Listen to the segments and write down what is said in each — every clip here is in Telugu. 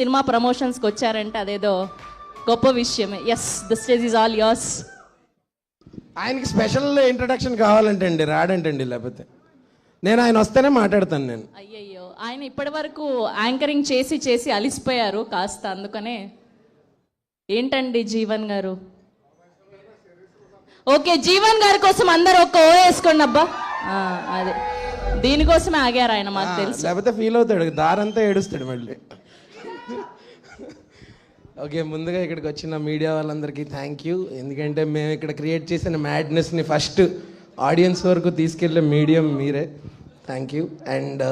సినిమా ప్రమోషన్స్కి వచ్చారంటే అదేదో గొప్ప విషయమే. Yes the stage is all yours ఆయనకి స్పెషల్ ఇంట్రడక్షన్ కావాలంటండి రాడంటండి లేకపోతే. నేను ఆయన వస్తేనే మాట్లాడతాను నేను. అయ్యయ్యో ఆయన ఇప్పటి వరకు యాంకరింగ్ చేసి చేసి అలిసిపోయారు కాస్త అందుకనే. ఏంటండి జీవన్ గారు? ఓకే జీవన్ గారి కోసం అందరు ఒక్క ఓ వేసుకోండి అబ్బా. అదే. దీనికోసమే ఆగారు ఆయన మాకు తెలుసు. లేకపోతే ఫీల్ అవుతాడు దారంతా ఏడుస్తాడు మళ్ళీ. ఓకే ముందుగా ఇక్కడికి వచ్చిన మీడియా వాళ్ళందరికీ థ్యాంక్ యూ ఎందుకంటే మేము ఇక్కడ క్రియేట్ చేసిన మ్యాడ్నెస్ని ఫస్ట్ ఆడియన్స్ వరకు తీసుకెళ్ళే మీడియం మీరే. థ్యాంక్ యూ అండ్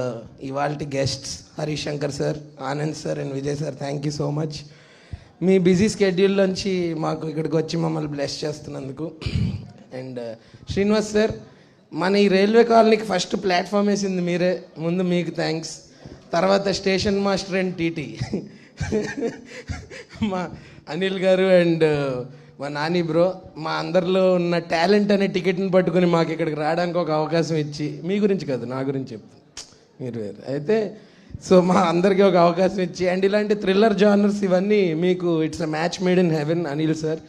ఇవాళ guests Harish Shankar sir Anand sir and Vijay sir thank you so much me busy schedule నుంచి మాకు ఇక్కడికి వచ్చి మమ్మల్ని బ్లెస్ చేస్తున్నందుకు. అండ్ uh, శ్రీనివాస్ సార్ మన ఈ రైల్వే కాలనీకి ఫస్ట్ ప్లాట్ఫామ్ వేసింది మీరే. ముందు మీకు థ్యాంక్స్ తర్వాత స్టేషన్ మాస్టర్ అండ్ టీటీ మా అనిల్ గారు అండ్ మా నాని బ్రో మా అందరిలో ఉన్న టాలెంట్ అనే టికెట్ని పట్టుకుని మాకు ఇక్కడికి రావడానికి ఒక అవకాశం ఇచ్చి మీ గురించి కాదు నా గురించి చెప్పు మీరు వేరు. అయితే సో మా అందరికీ ఒక అవకాశం ఇచ్చి అండ్ ఇలాంటి థ్రిల్లర్ జానర్స్ ఇవన్నీ మీకు it's a match made in heaven Anil sir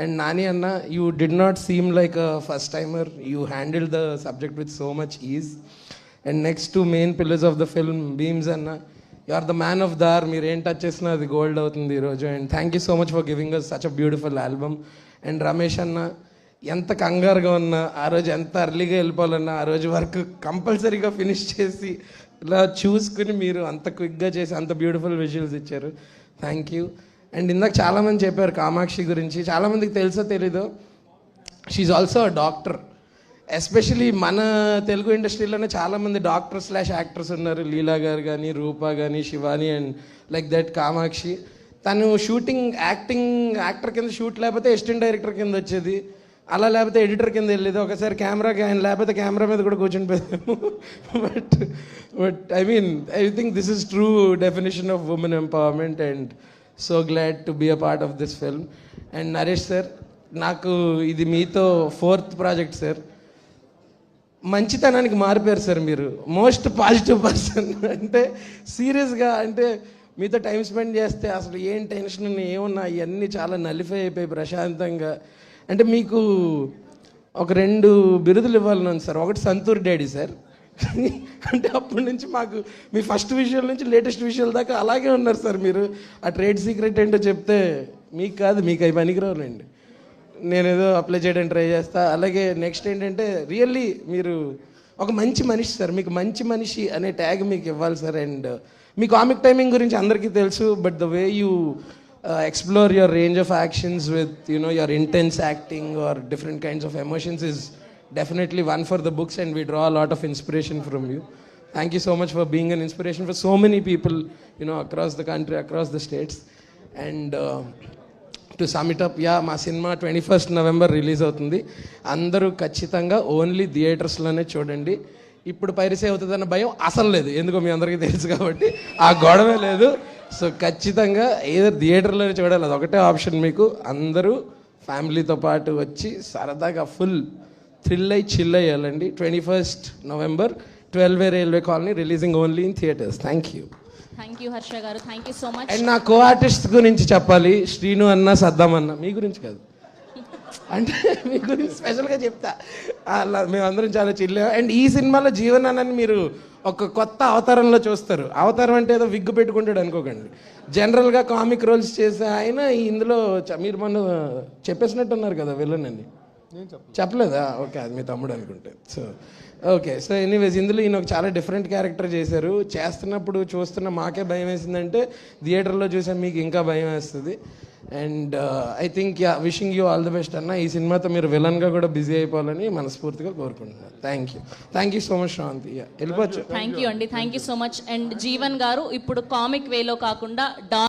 and Nani అన్న you did not seem like a first timer you handle the subject with so much ease and next to main pillars of the film Bheems అన్న you are the man of Dar మీరు ఏం టచ్ చేసినా అది గోల్డ్ అవుతుంది ఈరోజు and thank you so much for giving us such a beautiful album and Ramesh అన్న ఎంత కంగారుగా ఉన్నా ఆ రోజు ఎంత అర్లీగా వెళ్ళిపోవాలన్నా ఆ రోజు వర్క్ కంపల్సరీగా ఫినిష్ చేసి ఇలా చూసుకుని మీరు అంత క్విక్గా చేసి అంత బ్యూటిఫుల్ విజువల్స్ ఇచ్చారు. థ్యాంక్ యూ అండ్ ఇందాక చాలామంది చెప్పారు కామాక్షి గురించి. చాలామందికి తెలుసో తెలీదో she also a doctor especially మన తెలుగు ఇండస్ట్రీలోనే చాలామంది డాక్టర్ స్లాష్ యాక్టర్స్ ఉన్నారు. లీలా గారు కానీ రూపా కానీ Shivani and like that Kamakshi. తను షూటింగ్ యాక్టింగ్ యాక్టర్ కింద షూట్ లేకపోతే అసిస్టెంట్ డైరెక్టర్ కింద వచ్చేది. అలా లేకపోతే ఎడిటర్ కింద వెళ్ళేది. ఒకసారి కెమెరాకి ఆయన లేకపోతే కెమెరా మీద కూడా కూర్చొని పోయాము but but I mean I think this is true definition of women empowerment and so glad to be a part of this film and Naresh sir నాకు ఇది మీతో ఫోర్త్ ప్రాజెక్ట్ సార్ మంచితనానికి మారిపోయారు సార్ మీరు. మోస్ట్ పాజిటివ్ పర్సన్ అంటే సీరియస్గా అంటే మీతో టైం స్పెండ్ చేస్తే అసలు ఏం టెన్షన్ ఏమున్నా ఇవన్నీ చాలా నలిఫై అయిపోయి ప్రశాంతంగా. అంటే మీకు ఒక రెండు బిరుదులు ఇవ్వాలని ఉంది సార్. ఒకటి సంతూర్ డాడీ సార్. అంటే అప్పటి నుంచి మాకు మీ ఫస్ట్ విషయాల నుంచి లేటెస్ట్ విషయాల దాకా అలాగే ఉన్నారు సార్ మీరు. ఆ ట్రేడ్ సీక్రెట్ ఏంటో చెప్తే మీకు కాదు మీకు అవి పనికిరావులేండి. నేను ఏదో అప్లై చేయడానికి ట్రై చేస్తా. అలాగే నెక్స్ట్ ఏంటంటే రియల్లీ మీరు ఒక మంచి మనిషి సార్. మీకు మంచి మనిషి అనే ట్యాగ్ మీకు ఇవ్వాలి సార్. అండ్ మీ కామిక్ టైమింగ్ గురించి అందరికీ తెలుసు but the way you explore your range of actions with you know your intense acting or different kinds of emotions is definitely one for the books and we draw lot of inspiration from you thank you so much for being an inspiration for so many people you know across the country across the states and to sum it up yeah మా cinema twenty first November release అవుతుంది. అందరూ ఖచ్చితంగా ఓన్లీ థియేటర్స్లోనే చూడండి. ఇప్పుడు పైరసీ అవుతుందన్న భయం అసలు లేదు. ఎందుకో మీ అందరికీ తెలుసు కాబట్టి ఆ గొడవే లేదు. సో ఖచ్చితంగా ఏదో థియేటర్లోనే చూడాలి. అది ఒకటే ఆప్షన్ మీకు. అందరూ ఫ్యామిలీతో పాటు వచ్చి సరదాగా ఫుల్ థ్రిల్ అయ్యి chill అయ్యాలండి. Twenty first November twelve railway colony releasing only in theatres thank you thank you Harsha garu. Thank you so much and నా కో ఆర్టిస్ట్ గురించి చెప్పాలి. శ్రీను అన్న సద్దాం అన్న. మీ గురించి కాదు. అంటే మీ గురించి స్పెషల్గా చెప్తా. అలా మేమందరం చాలా చిల్లాం అండ్ ఈ సినిమాలో జీవన్ అన్నని మీరు ఒక కొత్త అవతారంలో చూస్తారు. అవతారం అంటే ఏదో విగ్గు పెట్టుకుంటాడు అనుకోకండి. జనరల్గా కామిక్ రోల్స్ చేసే ఆయన ఇందులో చ- మీరు మొన్న చెప్పేసినట్టున్నారు కదా విలన్ అని. చెప్పలేదా. ఓకే అది మీ తమ్ముడు అనుకుంటే. సో ఓకే సో ఎనీవేస్ ఇందులో ఈయన ఒక చాలా డిఫరెంట్ క్యారెక్టర్ చేశారు. చేస్తున్నప్పుడు చూస్తున్న మాకే భయం వేసిందంటే థియేటర్లో చూసా మీకు ఇంకా భయం వేస్తుంది. And I think ya wishing you all the best అన్న. ఈ సినిమాతో మీరు విలన్గా కూడా బిజీ అయిపోవాలని మనస్ఫూర్తిగా కోరుకుంటున్నాను. Thank you thank you so much Yeah, వెళ్ళిపోవచ్చు. థ్యాంక్ యూ అండి thank you so much and Jeevan garu ఇప్పుడు కామిక్ వేలో కాకుండా డా